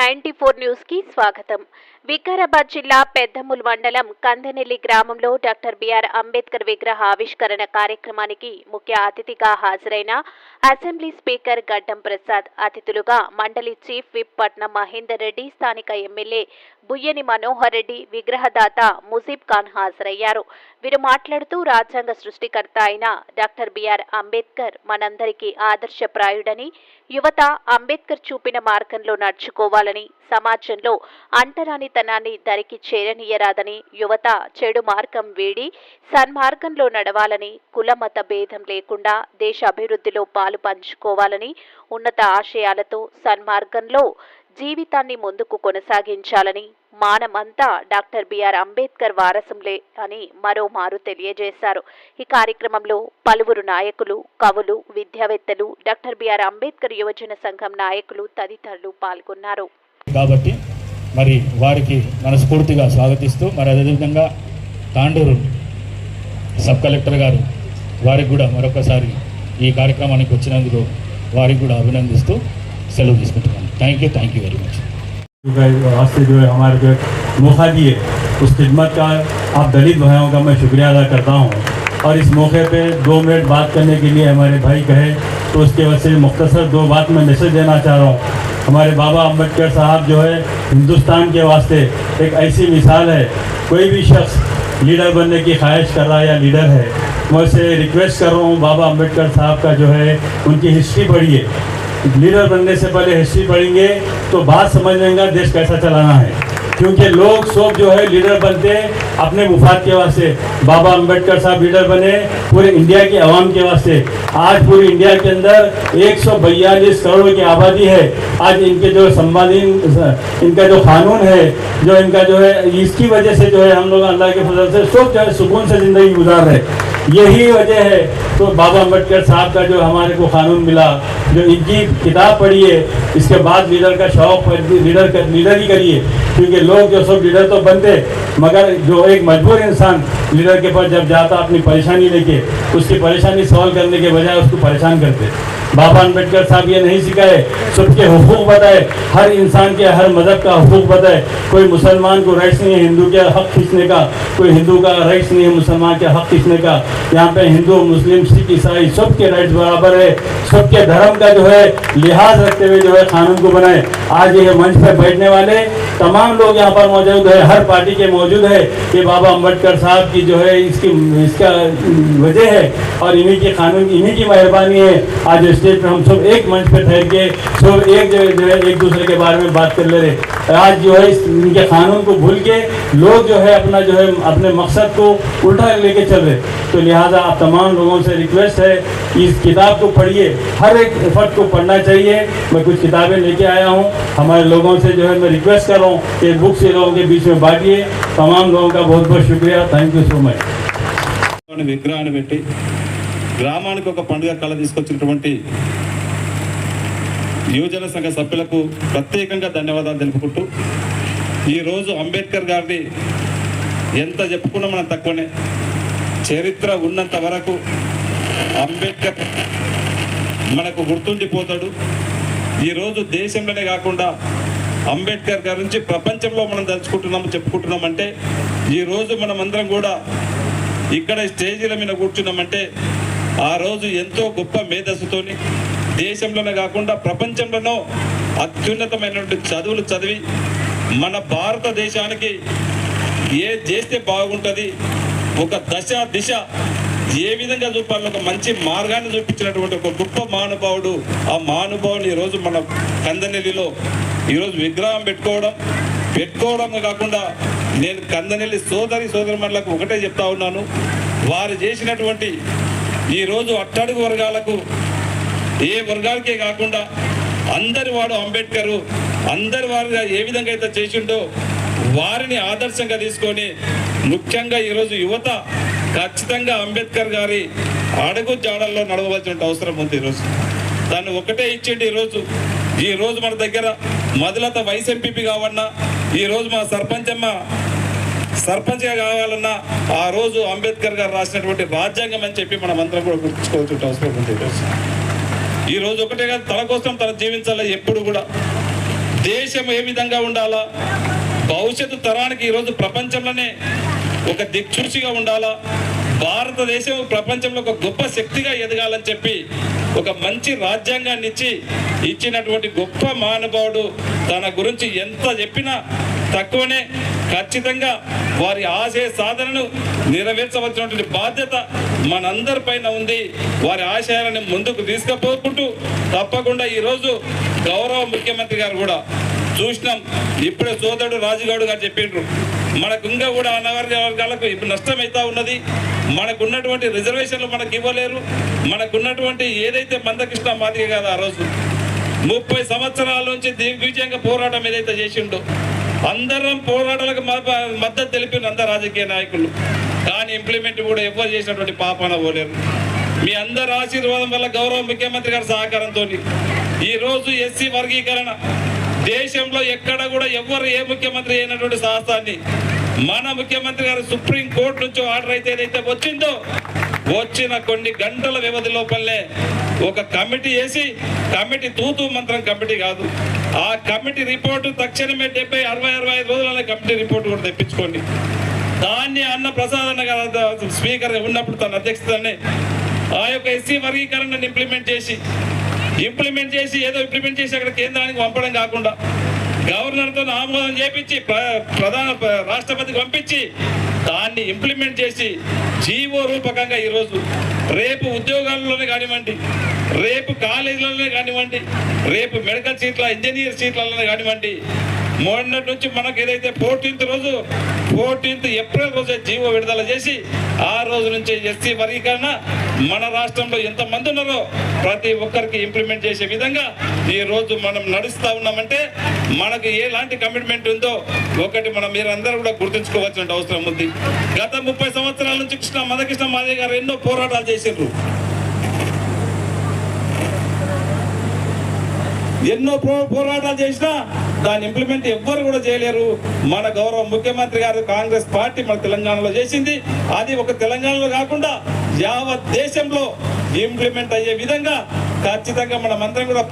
Ninety four న్యూస్కి స్వాగతం. వికారాబాద్ జిల్లా పెద్దముల్ మండలం కందనెల్లి గ్రామంలో డాక్టర్ బిఆర్ అంబేద్కర్ విగ్రహ ఆవిష్కరణ కార్యక్రమానికి ముఖ్య అతిథిగా హాజరైన అసెంబ్లీ స్పీకర్ గడ్డం ప్రసాద్ అతిథులుగా మండలి చీఫ్ విప్ పట్నం మహేందర్ రెడ్డి స్థానిక ఎమ్మెల్యే బుయ్యని మనోహర్ రెడ్డి విగ్రహదాత ముజీబ్ ఖాన్ హాజరయ్యారు. వీరు మాట్లాడుతూ రాజ్యాంగ సృష్టికర్త అయిన డాక్టర్ బిఆర్ అంబేద్కర్ మనందరికీ ఆదర్శప్రాయుడని యువత అంబేద్కర్ చూపిన మార్గంలో నడుచుకోవాలని సమాజంలో అంటరానితనాన్ని దరికి చేరనీయరాదని యువత చెడు మార్గం వీడి సన్మార్గంలో నడవాలని కులమత భేదం లేకుండా దేశ అభివృద్ధిలో పాలు పంచుకోవాలని ఉన్నత ఆశయాలతో సన్మార్గంలో జీవితాన్ని ముందుకు కొనసాగించాలని మానమంతా డాక్టర్ బిఆర్ అంబేద్కర్ వారసులే అని మరోమారు తెలియజేశారు. ఈ కార్యక్రమంలో పలువురు నాయకులు కవులు విద్యావేత్తలు డాక్టర్ బిఆర్ అంబేద్కర్ యువజన సంఘం నాయకులు తదితరులు పాల్గొన్నారు. కాబట్టి మరి వారికి మనస్ఫూర్తిగా స్వాగతిస్తూ మరి అదేవిధంగా తాండూరు సబ్ కలెక్టర్ గారు వారికి కూడా మరొకసారి ఈ కార్యక్రమానికి వచ్చినందుకు వారికి కూడా అభినందిస్తూ సెలవు తీసుకుంటున్నాను. Thank you thank you very much आज से जो है हमारे जो मौका दिए उस खिदमत का आप दलित भाइयों का मैं शुक्रिया अदा करता हूँ। और इस मौके पे दो मिनट बात करने के लिए हमारे भाई कहे तो उसके वजह से मुख्तर दो बात मैं मैसेज देना चाह रहा हूँ। हमारे बाबा अंबेडकर साहब जो है हिंदुस्तान के वास्ते एक ऐसी मिसाल है, कोई भी शख्स लीडर बनने की ख्वाहिश कर रहा है या लीडर है, मैं उसे रिक्वेस्ट कर रहा हूँ बाबा अंबेडकर साहब का जो है, उनकी हिस्ट्री पढ़िए। लीडर बनने से पहले हिस्ट्री पढ़ेंगे तो बात समझ लेंगे, देश कैसा चलाना है। क्योंकि लोग सब जो है लीडर बनते हैं अपने मुफाद के वास्ते। बाबा अंबेडकर साहब लीडर बने, पूरे इंडिया की आवाम के वास्ते। आज पूरी इंडिया के अंदर एक सौ बयालीस करोड़ की आबादी है। आज इनके जो संवादी इनका जो कानून है, जो इनका जो है, इसकी वजह से जो है हम लोग अल्लाह के फजल से सब जो है सुकून से ज़िंदगी गुजार रहे यही वजह है। तो बाबा अंबेडकर साहब का जो हमारे को कानून मिला जो इनकी किताब पढ़िए इसके बाद लीडर का शौक लीडर कर, लीडर ही करिए। क्योंकि लोग जो सब लीडर तो बनते मगर जो एक मजबूर इंसान लीडर के पास जब जाता अपनी परेशानी लेके उसकी परेशानी सॉल्व करने के बजाय उसको परेशान करते। बाबा अंबेडकर साहब ये नहीं सिखाए, सबके हकूक बताए, हर इंसान के, हर मज़हब का हकूक बताए। कोई मुसलमान को राइट्स नहीं है हिंदू के हक खींचने का, कोई हिंदू का राइट्स नहीं है मुसलमान के हक खींचने का। यहाँ पे हिंदू, मुस्लिम, सिख, ईसाई सबके राइट्स बराबर है, सबके धर्म का जो है, लिहाज रखते हुए जो है कानून को बनाए। आज ये मंच पर बैठने वाले तमाम लोग यहाँ पर मौजूद है, हर पार्टी के मौजूद है। ये बाबा अंबेडकर साहब की जो है, इसकी, इसका, वजह है और इन्हीं के कानून, इन्हीं की मेहरबानी है। आज स्टेज पे हम सब एक मंच पे ठहर के सब एक जो जो है एक दूसरे के बारे में बात कर ले रहे आज जो है इस इनके कानून को भूल के लोग जो है अपना जो है अपने मकसद को उल्टा लेके चल रहे तो लिहाजा आप तमाम लोगों से रिक्वेस्ट है कि इस किताब को पढ़िए हर एक फर्द को पढ़ना चाहिए मैं कुछ किताबें लेके आया हूँ हमारे लोगों से जो है मैं रिक्वेस्ट कर रहा हूँ कि बुक्स ये लोगों के बीच में बांटिए तमाम लोगों का बहुत बहुत शुक्रिया थैंक यू सो मच అని విగ్రహాన్ని పెట్టి గ్రామానికి ఒక పండుగ కళ తీసుకొచ్చినటువంటి యువజన సంఘ సభ్యులకు ప్రత్యేకంగా ధన్యవాదాలు తెలుపుకుంటూ ఈరోజు అంబేద్కర్ గారిని ఎంత చెప్పుకున్నా మనం తక్కువనే. చరిత్ర ఉన్నంత వరకు అంబేద్కర్ మనకు గుర్తుండిపోతాడు. ఈరోజు దేశంలోనే కాకుండా అంబేద్కర్ గారి నుంచి ప్రపంచంలో మనం తలుచుకుంటున్నాము చెప్పుకుంటున్నామంటే ఈరోజు మనం అందరం కూడా ఇక్కడ స్టేజీల మీద కూర్చున్నామంటే ఆ రోజు ఎంతో గొప్ప మేధస్సుతోని దేశంలోనే కాకుండా ప్రపంచంలోనో అత్యున్నతమైనటువంటి చదువులు చదివి మన భారతదేశానికి ఏ చేస్తే బాగుంటుంది ఒక దశ దిశ ఏ విధంగా చూపాలి ఒక మంచి మార్గాన్ని చూపించినటువంటి ఒక గొప్ప మహానుభావుడు. ఆ మహానుభావుని ఈరోజు మన కందనెల్లిలో ఈరోజు విగ్రహం పెట్టుకోవడం పెట్టుకోవడం కాకుండా నేను కందనెల్లి సోదరి సోదరుమణులకు ఒకటే చెప్తా ఉన్నాను. వారు చేసినటువంటి ఈరోజు అట్టడుగు వర్గాలకు ఏ వర్గాలకే కాకుండా అందరి వాడు అంబేద్కర్ అందరి వారుగా ఏ విధంగా అయితే చేసిండో వారిని ఆదర్శంగా తీసుకొని ముఖ్యంగా ఈరోజు యువత ఖచ్చితంగా అంబేద్కర్ గారి అడుగు జాడల్లో నడవవలసిన అవసరం ఉంది ఈరోజు దాన్ని ఒకటే ఇచ్చిండి ఈరోజు ఈ రోజు మన దగ్గర మొదలత వైస్ ఎంపీపీ కావన్నా ఈరోజు మా సర్పంచమ్మ సర్పంచ్గా కావాలన్నా ఆ రోజు అంబేద్కర్ గారు రాసినటువంటి రాజ్యాంగం అని చెప్పి మనం అందరం కూడా గుర్తుంచుకోవాల్సిన అవసరం ఉంది. ఈరోజు ఈ రోజు ఒకటే కాదు తన కోసం తను జీవించాలి ఎప్పుడు కూడా? దేశం ఏ విధంగా ఉండాలా? భవిష్యత్తు తరానికి ఈరోజు ప్రపంచంలోనే ఒక దిక్సూచిగా ఉండాలా? భారతదేశం ప్రపంచంలో ఒక గొప్ప శక్తిగా ఎదగాలని చెప్పి ఒక మంచి రాజ్యాంగాన్ని ఇచ్చి ఇచ్చినటువంటి గొప్ప మహానుభావుడు తన గురించి ఎంత చెప్పినా తక్కువనే. ఖచ్చితంగా వారి ఆశయ సాధనను నెరవేర్చవలసినటువంటి బాధ్యత మనందరిపైన ఉంది. వారి ఆశయాలను ముందుకు తీసుకుపోకుంటూ తప్పకుండా ఈరోజు గౌరవ ముఖ్యమంత్రి గారు కూడా చూసినాం. ఇప్పుడే సోదరుడు రాజుగౌడ్ గారు చెప్పిండ్రు. మనకు ఇంకా కూడా అనావర్య వర్గాలకు ఇప్పుడు నష్టమైతా ఉన్నది. మనకు ఉన్నటువంటి రిజర్వేషన్లు మనకు ఇవ్వలేరు. మనకున్నటువంటి ఏదైతే మందకృష్ణ మాదిరి కాదు ఆ రోజు ముప్పై సంవత్సరాల నుంచి దిగ్విజయంగా పోరాటం ఏదైతే చేసిండో అందరం పోరాటాలకు మద్దతు తెలిపిన అందరు రాజకీయ నాయకులు. కానీ ఇంప్లిమెంట్ కూడా ఎవరు చేసినటువంటి పాపన పోలేరు. మీ అందరి ఆశీర్వాదం వల్ల గౌరవ ముఖ్యమంత్రి గారి సహకారంతో ఈరోజు ఎస్సీ వర్గీకరణ. దేశంలో ఎక్కడ కూడా ఎవ్వరు ఏ ముఖ్యమంత్రి అయినటువంటి సాహసాన్ని మన ముఖ్యమంత్రి గారు సుప్రీం కోర్టు నుంచి ఆర్డర్ అయితే ఏదైతే వచ్చిందో వచ్చిన కొన్ని గంటల వ్యవధి లోపలనే ఒక కమిటీ వేసి కమిటీ తూతూ మంత్రం కమిటీ కాదు. ఆ కమిటీ రిపోర్టు తక్షణమే డెబ్బై అరవై అరవై ఐదు రోజుల కమిటీ రిపోర్ట్ కూడా తెప్పించుకోండి. దాన్ని అన్న ప్రసాద్ గారు స్పీకర్ ఉన్నప్పుడు తన అధ్యక్షతనే ఆ యొక్క ఎస్సీ వర్గీకరణను ఇంప్లిమెంట్ చేసి ఇంప్లిమెంట్ చేసి ఏదో ఇంప్లిమెంట్ చేసి అక్కడ కేంద్రానికి పంపడం కాకుండా గవర్నర్తో ఆమోదం చేపించి ప్ర- ప్రధాన రాష్ట్రపతికి పంపించి దాన్ని ఇంప్లిమెంట్ చేసి జీవో రూపకంగా ఈరోజు రేపు ఉద్యోగాల్లోనే కానివ్వండి రేపు కాలేజీలలోనే కానివ్వండి రేపు మెడికల్ సీట్ల ఇంజనీర్ సీట్లలోనే కానివ్వండి మొన్నటి నుంచి మనకు ఏదైతే ఫోర్టీన్త్ రోజు ఫోర్టీన్త్ ఏప్రిల్ రోజే జీవో విడుదల చేసి ఆ రోజు నుంచి ఎస్సీ వర్గీకరణ మన రాష్ట్రంలో ఎంతమంది ఉన్నారో ప్రతి ఒక్కరికి ఇంప్లిమెంట్ చేసే విధంగా ఈ రోజు మనం నడుస్తూ ఉన్నామంటే మనకు ఎలాంటి కమిట్మెంట్ ఉందో ఒకటి మనం మీరందరూ కూడా గుర్తుంచుకోవాల్సిన అవసరం ఉంది. గత ముప్పై సంవత్సరాల నుంచి కృష్ణ మదకృష్ణ మాదే గారు ఎన్నో పోరాటాలు చేసిండ్రు. ఎన్నో పోరాటాలు చేసినా దాన్ని ఇంప్లిమెంట్ ఎవ్వరు కూడా చేయలేరు. మన గౌరవ ముఖ్యమంత్రి గారు కాంగ్రెస్ పార్టీ మన తెలంగాణలో చేసింది. అది ఒక తెలంగాణలో కాకుండా యావత్ దేశంలో ఇంప్లిమెంట్ అయ్యే విధంగా ఖచ్చితంగా మనమందరం కూడా